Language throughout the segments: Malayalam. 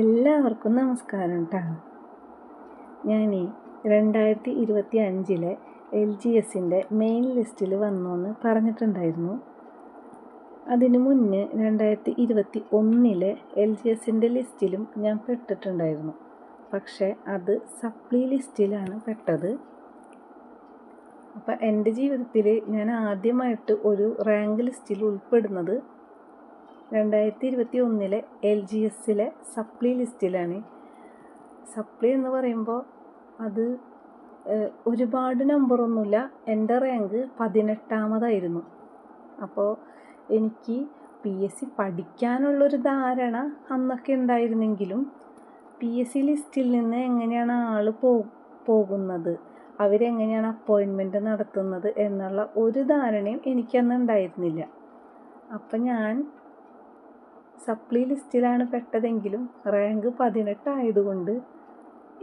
എല്ലാവർക്കും നമസ്കാരം കേട്ടോ ഞാൻ രണ്ടായിരത്തി ഇരുപത്തി അഞ്ചിലെ എൽ ജി എസിന്റെ മെയിൻ ലിസ്റ്റിൽ വന്നു പറഞ്ഞിട്ടുണ്ടായിരുന്നു. അതിനു മുന്നേ രണ്ടായിരത്തി ഇരുപത്തി ഒന്നിലെ എൽ ജി എസിന്റെ ലിസ്റ്റിലും ഞാൻ പെട്ടിട്ടുണ്ടായിരുന്നു. പക്ഷേ അത് സപ്ലി ലിസ്റ്റിലാണ് പെട്ടത്. അപ്പം എന്റെ ജീവിതത്തിൽ ഞാൻ ആദ്യമായിട്ട് ഒരു റാങ്ക് ലിസ്റ്റിൽ ഉൾപ്പെടുന്നത് രണ്ടായിരത്തി ഇരുപത്തി ഒന്നിലെ എൽ ജി എസിലെ സപ്ലി ലിസ്റ്റിലാണ്. സപ്ലി എന്ന് പറയുമ്പോൾ അത് ഒരുപാട് നമ്പറൊന്നുമില്ല എന്റെ റാങ്ക് പതിനെട്ടാമതായിരുന്നു. അപ്പോൾ എനിക്ക് പി എസ് സി പഠിക്കാനുള്ളൊരു ധാരണ അന്നൊക്കെ ഉണ്ടായിരുന്നെങ്കിലും പി എസ് സി ലിസ്റ്റിൽ നിന്ന് എങ്ങനെയാണ് ആൾ പോ പോകുന്നത്? അവരെങ്ങനെയാണ് അപ്പോയിൻമെന്റ് നടത്തുന്നത് എന്നുള്ള ഒരു ധാരണയും എനിക്കന്ന് ഉണ്ടായിരുന്നില്ല അപ്പം ഞാൻ സപ്ലി ലിസ്റ്റിലാണ് പെട്ടതെങ്കിലും റാങ്ക് പതിനെട്ടായതുകൊണ്ട്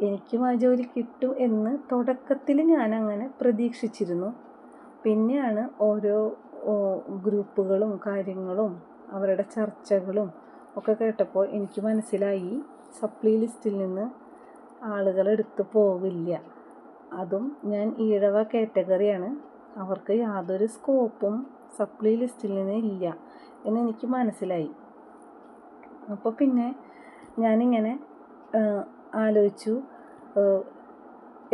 എനിക്കും ആ ജോലി കിട്ടും എന്ന് തുടക്കത്തിൽ ഞാൻ അങ്ങനെ പ്രതീക്ഷിച്ചിരുന്നു. പിന്നെയാണ് ഓരോ ഗ്രൂപ്പുകളും കാര്യങ്ങളും അവരുടെ ചർച്ചകളും ഒക്കെ കേട്ടപ്പോൾ എനിക്ക് മനസ്സിലായി സപ്ലി ലിസ്റ്റിൽ നിന്ന് ആളുകൾ എടുത്തു പോവില്ല. അതും ഞാൻ ഈഴവ കാറ്റഗറിയാണ്. അവർക്ക് യാതൊരു സ്കോപ്പും സപ്ലി ലിസ്റ്റിൽ നിന്ന് ഇല്ല എന്ന് എനിക്ക് മനസ്സിലായി. അപ്പോൾ പിന്നെ ഞാനിങ്ങനെ ആലോചിച്ചു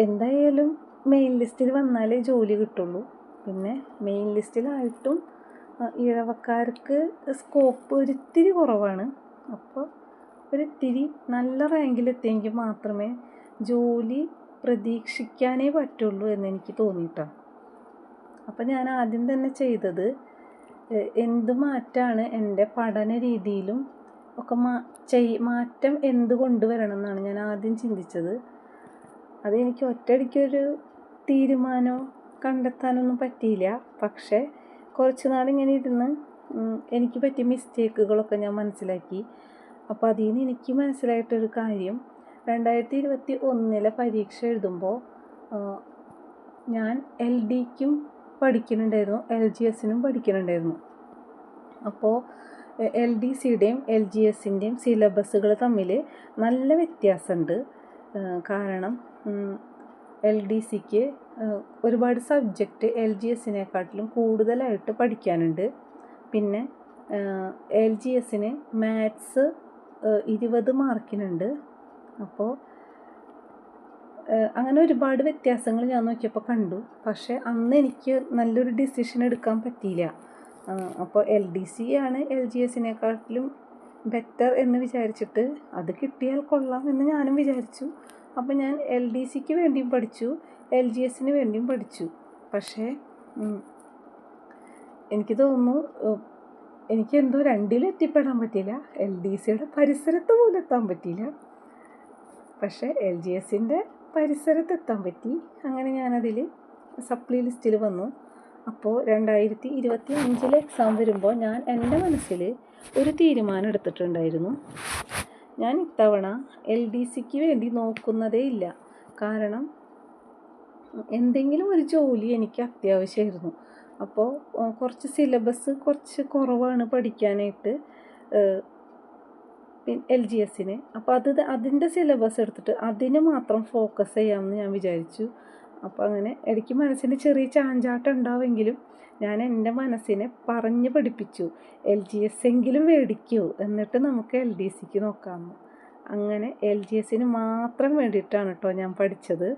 എന്തായാലും മെയിൻ ലിസ്റ്റിൽ വന്നാലേ ജോലി കിട്ടുള്ളൂ. പിന്നെ മെയിൻ ലിസ്റ്റിലായിട്ടും ഇഴവക്കാർക്ക് സ്കോപ്പ് ഒരിത്തിരി കുറവാണ്. അപ്പോൾ ഒരിത്തിരി നല്ല റാങ്കിലെത്തിയെങ്കിൽ മാത്രമേ ജോലി പ്രതീക്ഷിക്കാനേ പറ്റുള്ളൂ എന്ന് എനിക്ക് തോന്നിയിട്ടോ. അപ്പം ഞാൻ ആദ്യം തന്നെ ചെയ്തത് എന്ത് മാറ്റാണ് എന്റെ പഠന രീതിയിലും ഒക്കെ മാ ചെയ് മാറ്റം എന്ത് കൊണ്ടുവരണം എന്നാണ് ഞാൻ ആദ്യം ചിന്തിച്ചത്. അത് എനിക്ക് ഒറ്റയടിക്കൊരു തീരുമാനം കണ്ടെത്താനൊന്നും പറ്റിയില്ല. പക്ഷേ കുറച്ച് നാളിങ്ങനെ ഇരുന്ന് എനിക്ക് പറ്റിയ മിസ്റ്റേക്കുകളൊക്കെ ഞാൻ മനസ്സിലാക്കി. അപ്പോൾ അതിൽ നിന്ന് എനിക്ക് മനസ്സിലായിട്ടൊരു കാര്യം. രണ്ടായിരത്തി ഇരുപത്തി ഒന്നിലെ പരീക്ഷ എഴുതുമ്പോൾ ഞാൻ എൽ ഡിക്കും പഠിക്കുന്നുണ്ടായിരുന്നു. എൽ ജി എസിനും പഠിക്കുന്നുണ്ടായിരുന്നു. അപ്പോൾ എൽ ഡി സിയുടെയും എൽ ജി എസിന്റെയും സിലബസുകൾ തമ്മിൽ നല്ല വ്യത്യാസമുണ്ട്. കാരണം എൽ ഡി സിക്ക് ഒരുപാട് സബ്ജക്റ്റ് എൽ ജി എസിനെക്കാട്ടിലും കൂടുതലായിട്ട് പഠിക്കാനുണ്ട്. പിന്നെ എൽ ജി എസിന് മാത്സ് ഇരുപത് മാർക്കിനുണ്ട്. അപ്പോൾ അങ്ങനെ ഒരുപാട് വ്യത്യാസങ്ങൾ ഞാൻ നോക്കിയപ്പോൾ കണ്ടു. പക്ഷേ അന്ന് എനിക്ക് നല്ലൊരു ഡിസിഷൻ എടുക്കാൻ പറ്റിയില്ല. അപ്പോൾ എൽ ഡി സി ആണ് എൽ ജി എസിനെക്കാട്ടിലും ബെറ്റർ എന്ന് വിചാരിച്ചിട്ട് അത് കിട്ടിയാൽ കൊള്ളാം എന്ന് ഞാനും വിചാരിച്ചു. അപ്പോൾ ഞാൻ എൽ ഡി സിക്ക് വേണ്ടിയും പഠിച്ചു എൽ ജി എസിന് വേണ്ടിയും പഠിച്ചു. പക്ഷേ എനിക്ക് തോന്നുന്നു എനിക്ക് എന്തോ രണ്ടിലും എത്തിപ്പെടാൻ പറ്റിയില്ല. എൽ ഡി സിയുടെ പരിസരത്ത് പോലും എത്താൻ പറ്റിയില്ല. പക്ഷേ എൽ ജി എസിന്റെ പരിസരത്ത് എത്താൻ പറ്റി. അങ്ങനെ ഞാനതിൽ സപ്ലി ലിസ്റ്റിൽ വന്നു. അപ്പോൾ രണ്ടായിരത്തി ഇരുപത്തി അഞ്ചിലെ എക്സാം വരുമ്പോൾ ഞാൻ എന്റെ മനസ്സിൽ ഒരു തീരുമാനം എടുത്തിട്ടുണ്ടായിരുന്നു. ഞാൻ ഇത്തവണ എൽ ഡി സിക്ക് വേണ്ടി നോക്കുന്നതേ ഇല്ല. കാരണം എന്തെങ്കിലും ഒരു ജോലി എനിക്ക് അത്യാവശ്യമായിരുന്നു അപ്പോൾ കുറച്ച് സിലബസ് കുറച്ച് കുറവാണ് പഠിക്കാനായിട്ട് എൽ ജി എസിന്. അപ്പോൾ അത് അതിന്റെ സിലബസ് എടുത്തിട്ട് അതിന് മാത്രം ഫോക്കസ് ചെയ്യാമെന്ന് ഞാൻ വിചാരിച്ചു. അപ്പോൾ അങ്ങനെ ഇടയ്ക്ക് മനസ്സിന് ചെറിയ ചാഞ്ചാട്ടം ഉണ്ടാവുമെങ്കിലും ഞാൻ എന്റെ മനസ്സിനെ പറഞ്ഞ് പഠിപ്പിച്ചു. എൽ ജി എസ് എങ്കിലും മേടിക്കൂ. എന്നിട്ട് നമുക്ക് എൽ ഡി സിക്ക് നോക്കാമെന്ന് അങ്ങനെ എൽ ജി എസിന് മാത്രം വേണ്ടിയിട്ടാണ് കേട്ടോ ഞാൻ പഠിച്ചത്.